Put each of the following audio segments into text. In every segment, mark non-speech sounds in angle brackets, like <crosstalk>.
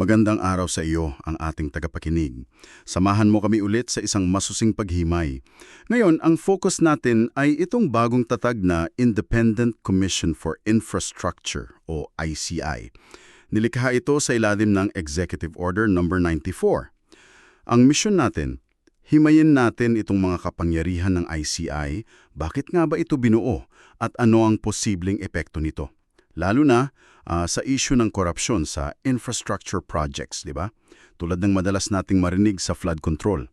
Magandang araw sa iyo ang ating tagapakinig. Samahan mo kami ulit sa isang masusing paghimay. Ngayon, ang focus natin ay itong bagong tatag na Independent Commission for Infrastructure o ICI. Nilikha ito sa ilalim ng Executive Order No. 94. Ang mission natin, himayin natin itong mga kapangyarihan ng ICI, bakit nga ba ito binuo at ano ang posibleng epekto nito. Lalo na ah, sa issue ng korupsyon sa infrastructure projects, di ba? Tulad ng madalas nating marinig sa flood control.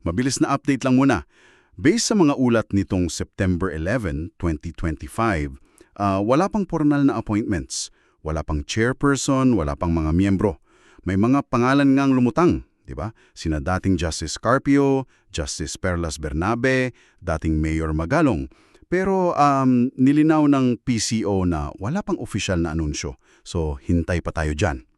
Mabilis na update lang muna. Based sa mga ulat nitong September 11, 2025, ah, wala pang formal na appointments. Wala pang chairperson, wala pang mga miyembro. May mga pangalan ngang lumutang, di ba? Sina dating Justice Carpio, Justice Perlas Bernabe, dating Mayor Magalong. Pero um, nilinaw ng PCO na wala pang opisyal na anunsyo. So, hintay pa tayo dyan.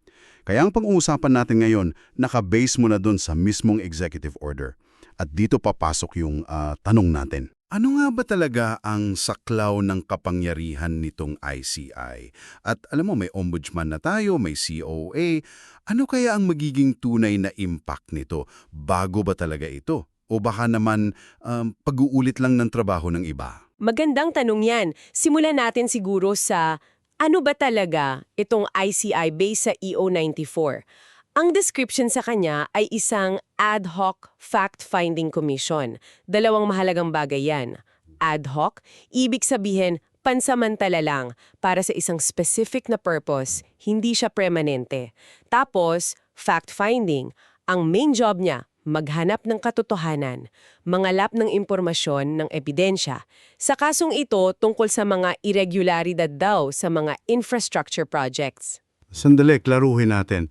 Kaya ang pag-uusapan natin ngayon, nakabase mo na dun sa mismong executive order. At dito papasok yung ah, tanong natin. Ano nga ba talaga ang saklaw ng kapangyarihan nitong ICI? At alam mo, may ombudsman na tayo, may COA. Ano kaya ang magiging tunay na impact nito? Bago ba talaga ito? O baka naman um, pag-uulit lang ng trabaho ng iba? Magandang tanong yan. Simulan natin siguro sa ano ba talaga itong ICI based sa E EO94? Ang description sa kanya ay isang ad hoc fact-finding commission. Dalawang mahalagang bagay yan. Ad hoc, ibig sabihin pansamantala lang para sa isang specific na purpose, hindi siya permanente. Tapos, fact-finding, ang main job niya, maghanap ng katotohanan, mangalap ng impormasyon ng ebidensya. Sa kasong ito, tungkol sa mga irregularidad daw sa mga infrastructure projects. Sandali, klaruhin natin.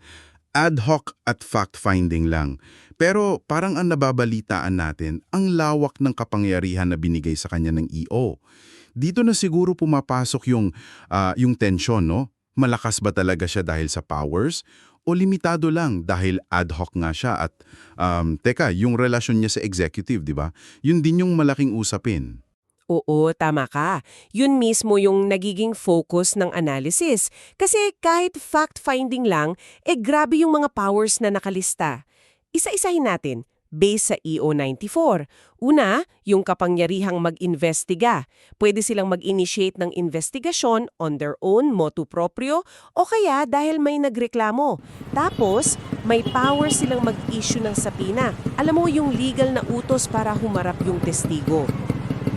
Ad hoc at fact-finding lang. Pero parang ang nababalitaan natin, ang lawak ng kapangyarihan na binigay sa kanya ng EO. Dito na siguro pumapasok yung, ah, yung tensyon, no? Malakas ba talaga siya dahil sa powers? O limitado lang dahil ad hoc nga siya at, um, teka, yung relasyon niya sa executive, di ba? Yun din yung malaking usapin. Oo, tama ka. Yun mismo yung nagiging focus ng analysis. Kasi kahit fact-finding lang, eh grabe yung mga powers na nakalista. Isa-isahin natin, based sa E EO94. Una, yung kapangyarihang mag-investiga. Pwede silang mag-initiate ng investigasyon on their own motu proprio o kaya dahil may nagreklamo. Tapos, may power silang mag-issue ng sapina. Alam mo yung legal na utos para humarap yung testigo.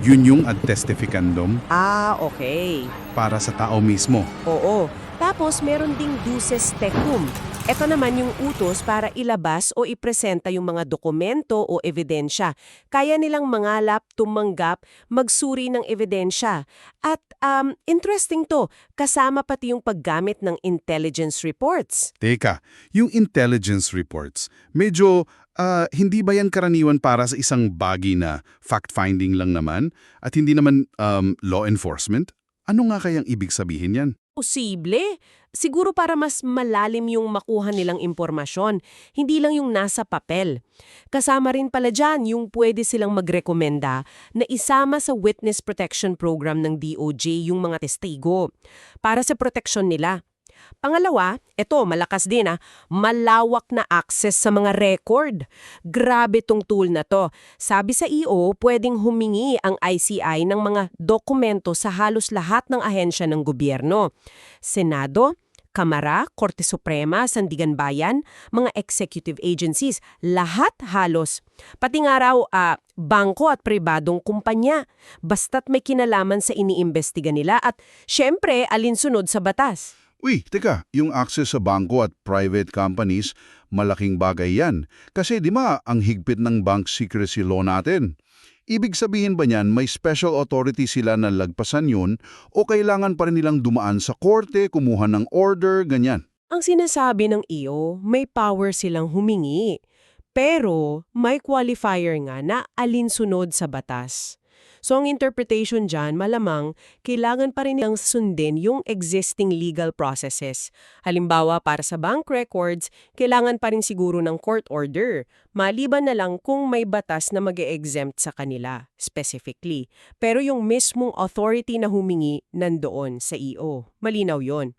Yun yung ad testificandum Ah, okay. para sa tao mismo. Oo. Tapos meron ding duces tecum. Ito naman yung utos para ilabas o ipresenta yung mga dokumento o ebidensya. Kaya nilang mangalap, tumanggap, magsuri ng ebidensya. At um, interesting to, kasama pati yung paggamit ng intelligence reports. Teka, yung intelligence reports, medyo ah, hindi ba yan karaniwan para sa isang bagay na fact-finding lang naman at hindi naman um, law enforcement? Ano nga kayang ibig sabihin yan? Posible. Siguro para mas malalim yung makuha nilang impormasyon, hindi lang yung nasa papel. Kasama rin pala dyan yung pwede silang magrekomenda na isama sa Witness Protection Program ng DOJ yung mga testigo para sa proteksyon nila. Pangalawa, eto malakas din ah, malawak na access sa mga record. Grabe tong tool na to. Sabi sa EO, pwedeng humingi ang ICI ng mga dokumento sa halos lahat ng ahensya ng gobyerno. Senado, Kamara, Korte Suprema, Sandigan Bayan, mga executive agencies, lahat halos. Pati nga raw ah, bangko at pribadong kumpanya, basta't may kinalaman sa iniimbestiga nila at syempre alinsunod sa batas. Uy, teka, yung access sa bangko at private companies, malaking bagay yan. Kasi di ba ang higpit ng bank secrecy law natin? Ibig sabihin ba niyan may special authority sila na lagpasan yun o kailangan pa rin nilang dumaan sa korte, kumuha ng order, ganyan? Ang sinasabi ng iyo, may power silang humingi. Pero may qualifier nga na alinsunod sa batas. So ang interpretation dyan, malamang, kailangan pa rin nilang sundin yung existing legal processes. Halimbawa, para sa bank records, kailangan pa rin siguro ng court order. Maliban na lang kung may batas na mag exempt sa kanila, specifically. Pero yung mismong authority na humingi nandoon sa EO. Malinaw yon.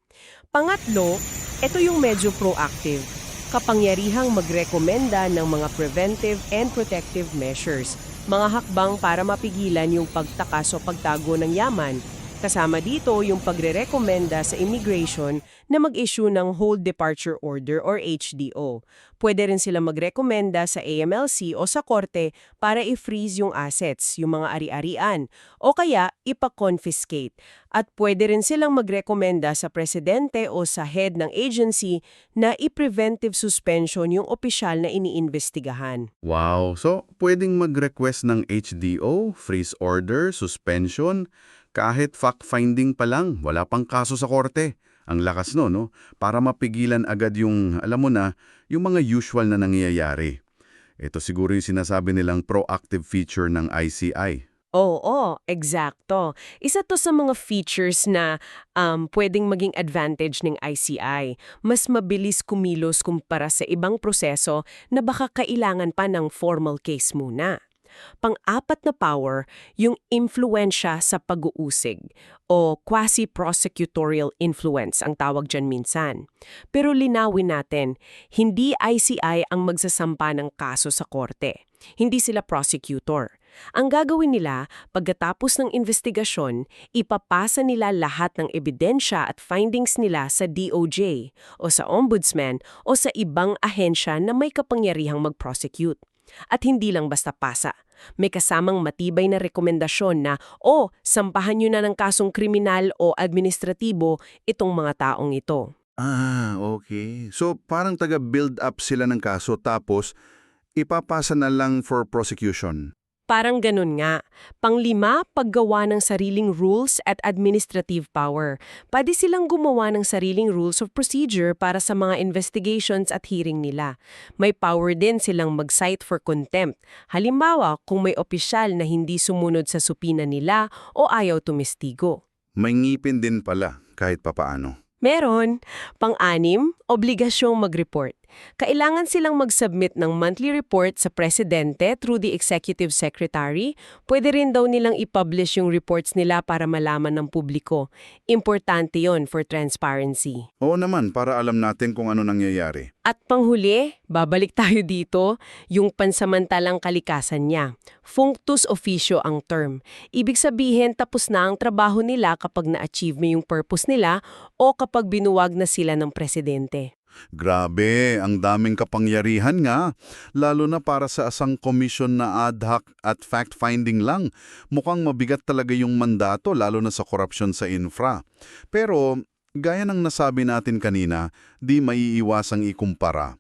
Pangatlo, ito yung medyo proactive. kapangyarihang magrekomenda ng mga preventive and protective measures, mga hakbang para mapigilan yung pagtakas o pagtago ng yaman. Kasama dito yung pagrerekomenda sa immigration na mag-issue ng Hold Departure Order or HDO. Pwede rin sila magrekomenda sa AMLC o sa korte para i-freeze yung assets, yung mga ari-arian, o kaya ipa-confiscate. At pwede rin silang magrekomenda sa presidente o sa head ng agency na i-preventive suspension yung opisyal na iniimbestigahan. Wow! So, pwedeng mag-request ng HDO, freeze order, suspension, kahit fact-finding pa lang, wala pang kaso sa korte. Ang lakas no, no? Para mapigilan agad yung, alam mo na, yung mga usual na nangyayari. Ito siguro yung sinasabi nilang proactive feature ng ICI. Oo, eksakto. Isa to sa mga features na um, pwedeng maging advantage ng ICI. Mas mabilis kumilos kumpara sa ibang proseso na baka kailangan pa ng formal case muna. Pang-apat na power, yung influensya sa pag-uusig o quasi-prosecutorial influence ang tawag dyan minsan. Pero linawin natin, hindi ICI ang magsasampa ng kaso sa korte. Hindi sila prosecutor. Ang gagawin nila, pagkatapos ng investigasyon, ipapasa nila lahat ng ebidensya at findings nila sa DOJ o sa Ombudsman o sa ibang ahensya na may kapangyarihang mag-prosecute. At hindi lang basta pasa. May kasamang matibay na rekomendasyon na o sampahan nyo na ng kasong kriminal o administratibo itong mga taong ito. Ah, okay. So parang taga-build up sila ng kaso tapos ipapasa na lang for prosecution. Parang ganun nga. Panglima, paggawa ng sariling rules at administrative power. Pwede silang gumawa ng sariling rules of procedure para sa mga investigations at hearing nila. May power din silang mag-cite for contempt. Halimbawa, kung may opisyal na hindi sumunod sa supina nila o ayaw tumistigo. May ngipin din pala kahit papaano. Meron. Pang-anim, obligasyong mag-report. Kailangan silang mag-submit ng monthly report sa presidente through the executive secretary. Pwede rin daw nilang i-publish yung reports nila para malaman ng publiko. Importante yon for transparency. Oo naman, para alam natin kung ano nangyayari. At panghuli, babalik <laughs> tayo dito, yung pansamantalang kalikasan niya. Functus officio ang term. Ibig sabihin tapos na ang trabaho nila kapag na-achieve mo yung purpose nila o kapag binuwag na sila ng presidente. Grabe, ang daming kapangyarihan nga. Lalo na para sa asang komisyon na ad hoc at fact-finding lang. Mukhang mabigat talaga yung mandato lalo na sa korupsyon sa infra. Pero, gaya ng nasabi natin kanina, di maiiwasang ikumpara.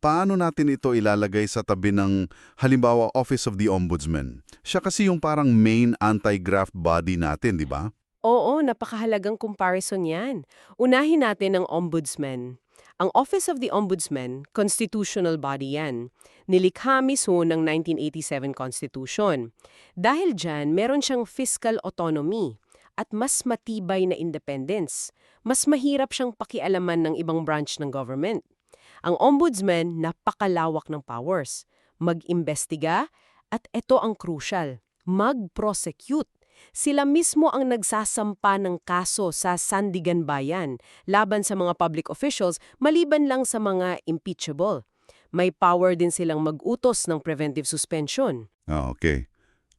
Paano natin ito ilalagay sa tabi ng halimbawa Office of the Ombudsman? Siya kasi yung parang main anti-graft body natin, di ba? Oo, napakahalagang comparison yan. Unahin natin ang ombudsman. Ang Office of the Ombudsman, constitutional body yan. Nilikha mismo ng 1987 Constitution. Dahil dyan, meron siyang fiscal autonomy at mas matibay na independence. Mas mahirap siyang pakialaman ng ibang branch ng government. Ang Ombudsman, napakalawak ng powers. Mag-imbestiga at ito ang crucial, mag-prosecute. Sila mismo ang nagsasampa ng kaso sa Sandigan Bayan laban sa mga public officials maliban lang sa mga impeachable. May power din silang mag-utos ng preventive suspension. Ah, okay.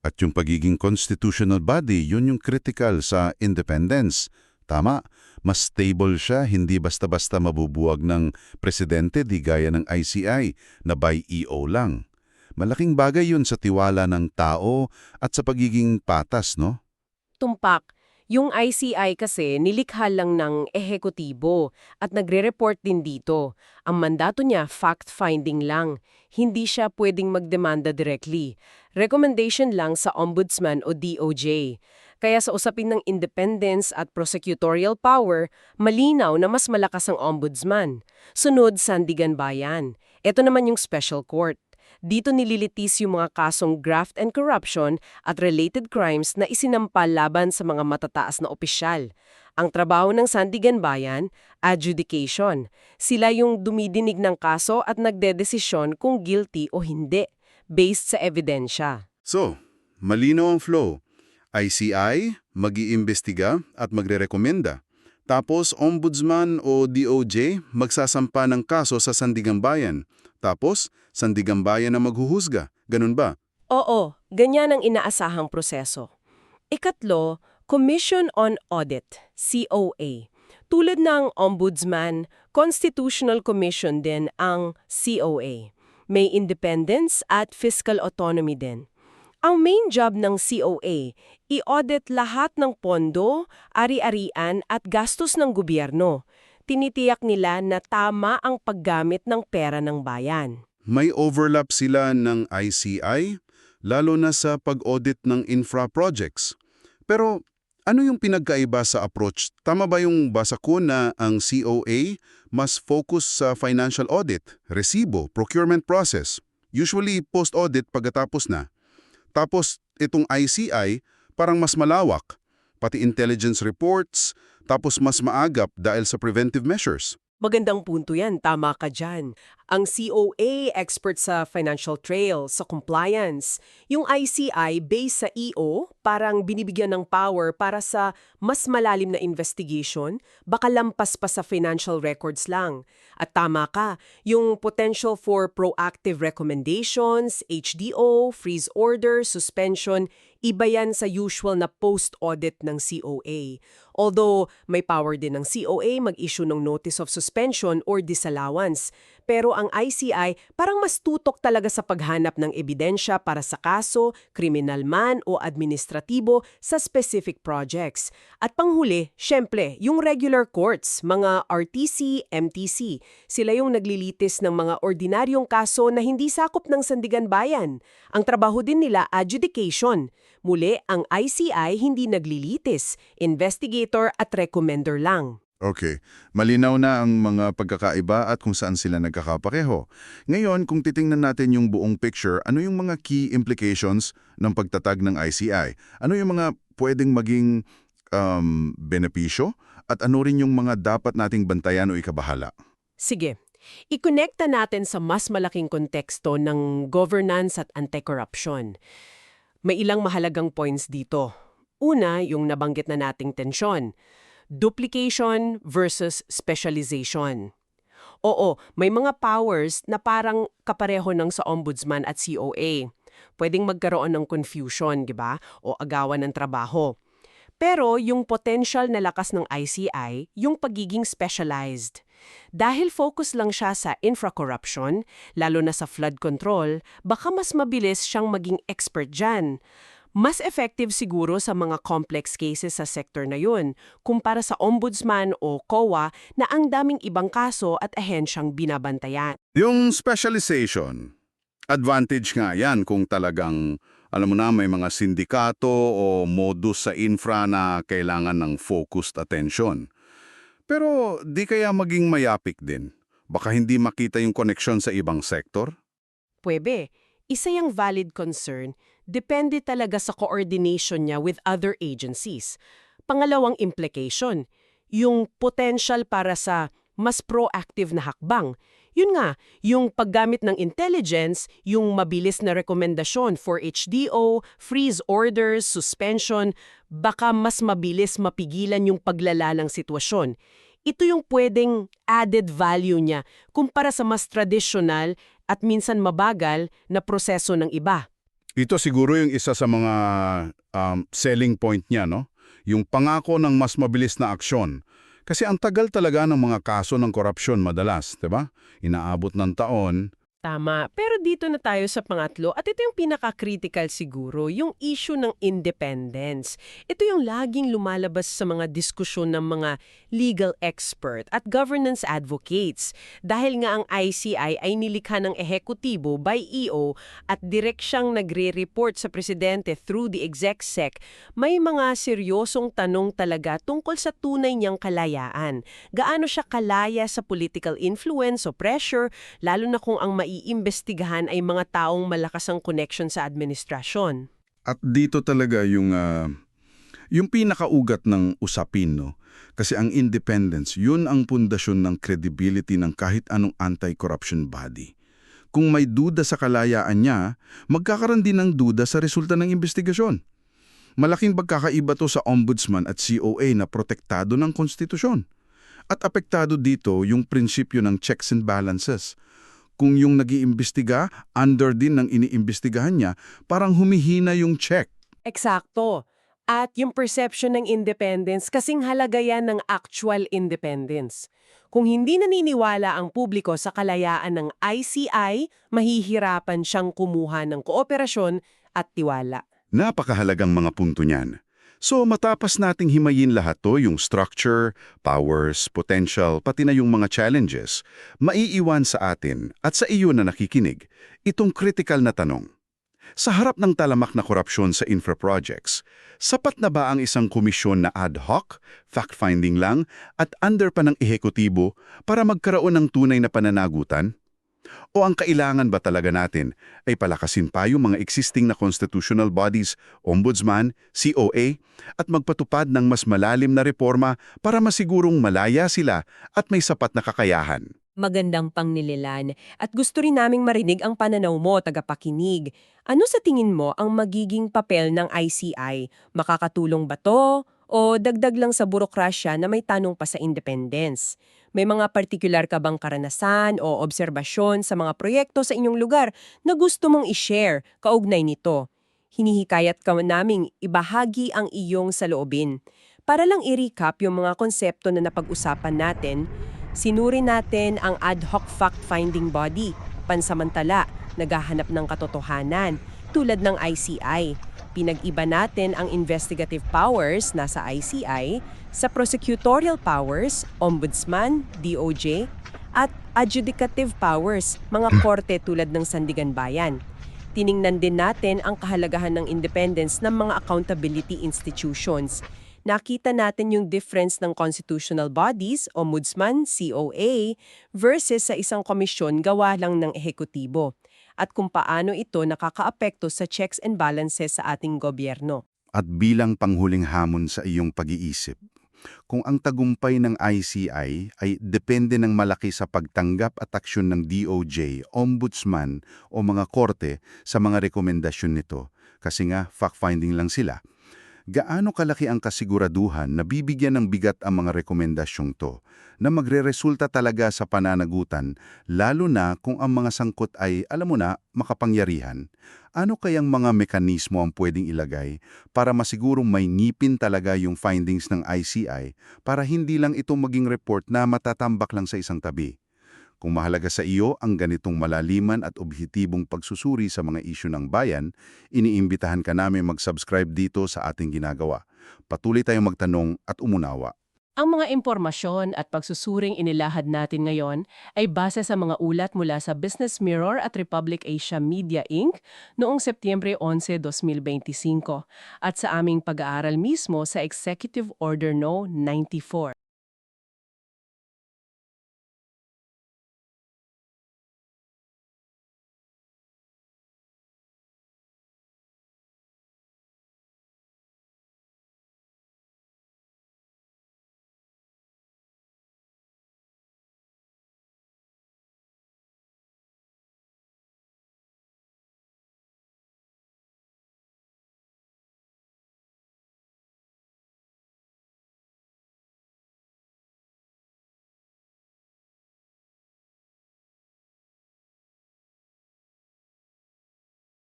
At yung pagiging constitutional body, yun yung critical sa independence. Tama, mas stable siya, hindi basta-basta mabubuwag ng presidente di gaya ng ICI na by EO lang. Malaking bagay yun sa tiwala ng tao at sa pagiging patas, no? Tumpak, yung ICI kasi nilikha lang ng ehekutibo at nagre-report din dito. Ang mandato niya fact-finding lang. Hindi siya pwedeng magdemanda directly. Recommendation lang sa Ombudsman o DOJ. Kaya sa usapin ng independence at prosecutorial power, malinaw na mas malakas ang Ombudsman. Sunod, Sandigan Bayan. Ito naman yung special court. Dito nililitis yung mga kasong graft and corruption at related crimes na isinampal laban sa mga matataas na opisyal. Ang trabaho ng Sandigan Bayan, adjudication. Sila yung dumidinig ng kaso at nagdedesisyon kung guilty o hindi, based sa ebidensya. So, malinaw ang flow. ICI, mag-iimbestiga at magre-rekomenda. Tapos, ombudsman o DOJ magsasampa ng kaso sa Sandigang Bayan. Tapos, Sandigang Bayan na maghuhusga. Ganun ba? Oo, ganyan ang inaasahang proseso. Ikatlo, Commission on Audit, COA. Tulad ng Ombudsman, Constitutional Commission din ang COA. May independence at fiscal autonomy din. Ang main job ng COA, i-audit lahat ng pondo, ari-arian at gastos ng gobyerno. Tinitiyak nila na tama ang paggamit ng pera ng bayan. May overlap sila ng ICI, lalo na sa pag-audit ng infra projects. Pero ano yung pinagkaiba sa approach? Tama ba yung basa ko na ang COA mas focus sa financial audit, resibo, procurement process, usually post-audit pagkatapos na. Tapos itong ICI parang mas malawak, pati intelligence reports, tapos mas maagap dahil sa preventive measures. Magandang punto yan, tama ka dyan. Ang COA, expert sa financial trail, sa compliance. Yung ICI, based sa EO, parang binibigyan ng power para sa mas malalim na investigation, baka lampas pa sa financial records lang. At tama ka, yung potential for proactive recommendations, HDO, freeze order, suspension, iba yan sa usual na post-audit ng COA. Although may power din ng COA mag-issue ng notice of suspension or disallowance. Pero ang ICI parang mas tutok talaga sa paghanap ng ebidensya para sa kaso, kriminal man o administratibo sa specific projects. At panghuli, syempre, yung regular courts, mga RTC, MTC, sila yung naglilitis ng mga ordinaryong kaso na hindi sakop ng sandigan bayan. Ang trabaho din nila, adjudication. Muli, ang ICI hindi naglilitis, investigator at recommender lang. Okay, malinaw na ang mga pagkakaiba at kung saan sila nagkakapareho. Ngayon, kung titingnan natin yung buong picture, ano yung mga key implications ng pagtatag ng ICI? Ano yung mga pwedeng maging um, benepisyo? At ano rin yung mga dapat nating bantayan o ikabahala? Sige, ikonekta natin sa mas malaking konteksto ng governance at anti-corruption. May ilang mahalagang points dito. Una, yung nabanggit na nating tensyon. Duplication versus specialization. Oo, may mga powers na parang kapareho ng sa ombudsman at COA. Pwedeng magkaroon ng confusion, di ba? O agawan ng trabaho. Pero yung potential na lakas ng ICI, yung pagiging specialized. Dahil focus lang siya sa infra-corruption, lalo na sa flood control, baka mas mabilis siyang maging expert dyan. Mas effective siguro sa mga complex cases sa sector na yun, kumpara sa ombudsman o COA na ang daming ibang kaso at ahensyang binabantayan. Yung specialization, advantage nga yan kung talagang, alam mo na, may mga sindikato o modus sa infra na kailangan ng focused attention. Pero di kaya maging mayapik din? Baka hindi makita yung koneksyon sa ibang sektor? Pwebe, isa yung valid concern, depende talaga sa coordination niya with other agencies. Pangalawang implication, yung potential para sa mas proactive na hakbang. Yun nga, yung paggamit ng intelligence, yung mabilis na rekomendasyon for HDO, freeze orders, suspension, baka mas mabilis mapigilan yung paglala ng sitwasyon. Ito yung pwedeng added value niya kumpara sa mas traditional at minsan mabagal na proseso ng iba. Ito siguro yung isa sa mga um, selling point niya, no? Yung pangako ng mas mabilis na aksyon. Kasi ang tagal talaga ng mga kaso ng korupsyon madalas, 'di ba? Inaabot ng taon. Tama. Pero dito na tayo sa pangatlo at ito yung pinaka-critical siguro, yung issue ng independence. Ito yung laging lumalabas sa mga diskusyon ng mga legal expert at governance advocates. Dahil nga ang ICI ay nilikha ng ehekutibo by EO at direct siyang nagre-report sa presidente through the exec-sec, may mga seryosong tanong talaga tungkol sa tunay niyang kalayaan. Gaano siya kalaya sa political influence o pressure, lalo na kung ang maiimbestigahan ay mga taong malakas ang connection sa administrasyon. At dito talaga yung ah, yung pinakaugat ng usapin, no? Kasi ang independence, yun ang pundasyon ng credibility ng kahit anong anti-corruption body. Kung may duda sa kalayaan niya, magkakaroon din ng duda sa resulta ng investigasyon. Malaking pagkakaiba to sa ombudsman at COA na protektado ng konstitusyon. At apektado dito yung prinsipyo ng checks and balances. Kung yung nag-iimbestiga, under din ng iniimbestigahan niya, parang humihina yung check. Eksakto. At yung perception ng independence kasing halaga yan ng actual independence. Kung hindi naniniwala ang publiko sa kalayaan ng ICI, mahihirapan siyang kumuha ng kooperasyon at tiwala. Napakahalagang mga punto niyan. So matapas nating himayin lahat to, yung structure, powers, potential, pati na yung mga challenges, maiiwan sa atin at sa iyo na nakikinig, itong critical na tanong. Sa harap ng talamak na korupsyon sa infra projects, sapat na ba ang isang komisyon na ad hoc, fact-finding lang, at under pa ng ehekutibo para magkaroon ng tunay na pananagutan? O ang kailangan ba talaga natin ay palakasin pa yung mga existing na constitutional bodies, ombudsman, COA, at magpatupad ng mas malalim na reforma para masigurong malaya sila at may sapat na kakayahan? Magandang pangnililan at gusto rin naming marinig ang pananaw mo, tagapakinig. Ano sa tingin mo ang magiging papel ng ICI? Makakatulong ba to? O dagdag lang sa burokrasya na may tanong pa sa independence? May mga partikular ka bang karanasan o obserbasyon sa mga proyekto sa inyong lugar na gusto mong i-share kaugnay nito? Hinihikayat ka naming ibahagi ang iyong saloobin. Para lang i-recap yung mga konsepto na napag-usapan natin, Sinuri natin ang ad hoc fact-finding body, pansamantala, naghahanap ng katotohanan, tulad ng ICI. Pinag-iba natin ang investigative powers nasa ICI sa prosecutorial powers, ombudsman, DOJ, at adjudicative powers, mga <clears throat> korte tulad ng Sandigan Bayan. Tiningnan din natin ang kahalagahan ng independence ng mga accountability institutions nakita natin yung difference ng constitutional bodies, ombudsman, COA, versus sa isang komisyon gawa lang ng ehekutibo, at kung paano ito nakakaapekto sa checks and balances sa ating gobyerno. At bilang panghuling hamon sa iyong pag-iisip, kung ang tagumpay ng ICI ay depende ng malaki sa pagtanggap at aksyon ng DOJ, Ombudsman o mga korte sa mga rekomendasyon nito, kasi nga fact-finding lang sila, gaano kalaki ang kasiguraduhan na bibigyan ng bigat ang mga rekomendasyong to na magre-resulta talaga sa pananagutan, lalo na kung ang mga sangkot ay, alam mo na, makapangyarihan? Ano kayang mga mekanismo ang pwedeng ilagay para masigurong may ngipin talaga yung findings ng ICI para hindi lang ito maging report na matatambak lang sa isang tabi? Kung mahalaga sa iyo ang ganitong malaliman at objetibong pagsusuri sa mga isyu ng bayan, iniimbitahan ka namin mag-subscribe dito sa ating ginagawa. Patuloy tayong magtanong at umunawa. Ang mga impormasyon at pagsusuring inilahad natin ngayon ay base sa mga ulat mula sa Business Mirror at Republic Asia Media Inc. noong Setyembre 11, 2025 at sa aming pag-aaral mismo sa Executive Order No. 94.